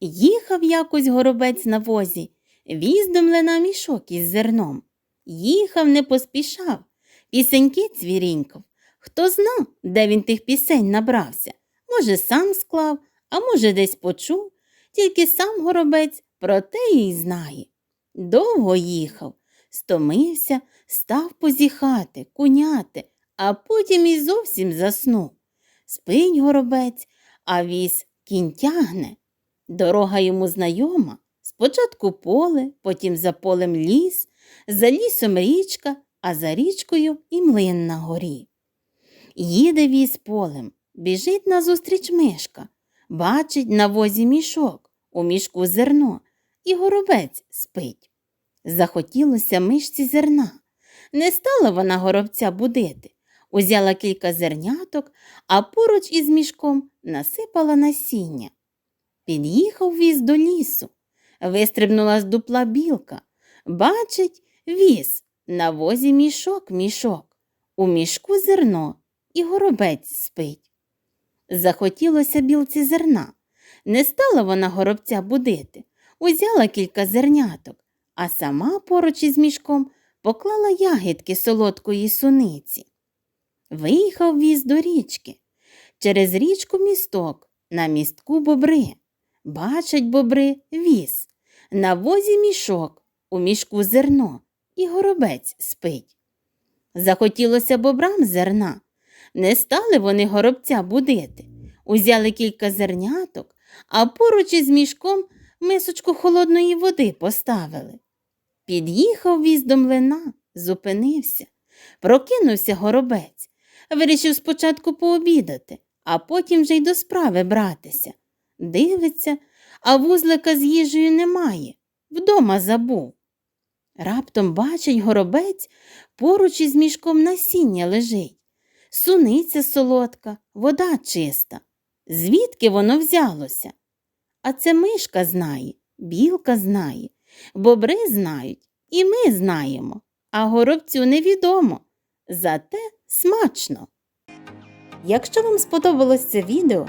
Їхав якось горобець на возі, віз до млина мішок із зерном. Їхав, не поспішав, пісеньки цвірінькав. Хто знав, де він тих пісень набрався? Може, сам склав, а може, десь почув, тільки сам горобець про те й знає. Довго їхав, стомився, став позіхати, куняти, а потім і зовсім заснув. Спить горобець, а віз кінь тягне. Дорога йому знайома. Спочатку поле, потім за полем ліс, за лісом річка, а за річкою і млин на горі. Їде віз полем, біжить назустріч мишка, бачить на возі мішок, у мішку зерно, і горобець спить. Захотілося мишці зерна. Не стала вона горобця будити, узяла кілька зерняток, а поруч із мішком насипала насіння. Під'їхав віз до лісу. Вистрибнула з дупла білка. Бачить, віз, на возі мішок, мішок, у мішку зерно, і горобець спить. Захотілося білці зерна. Не стала вона горобця будити, узяла кілька зерняток, а сама поруч із мішком поклала ягідки солодкої суниці. Виїхав віз до річки. Через річку місток, на містку бобри. Бачать бобри віз, на возі мішок, у мішку зерно, і горобець спить. Захотілося бобрам зерна. Не стали вони горобця будити. Узяли кілька зерняток, а поруч із мішком мисочку холодної води поставили. Під'їхав віз до млина, зупинився. Прокинувся горобець. Вирішив спочатку пообідати, а потім вже й до справи братися. Дивиться, а вузлика з їжею немає. Вдома забув. Раптом бачить горобець, поруч із мішком насіння лежить. Суниця солодка, вода чиста. Звідки воно взялося? А це мишка знає, білка знає, бобри знають, і ми знаємо, а горобцю невідомо. Зате смачно. Якщо вам сподобалось це відео,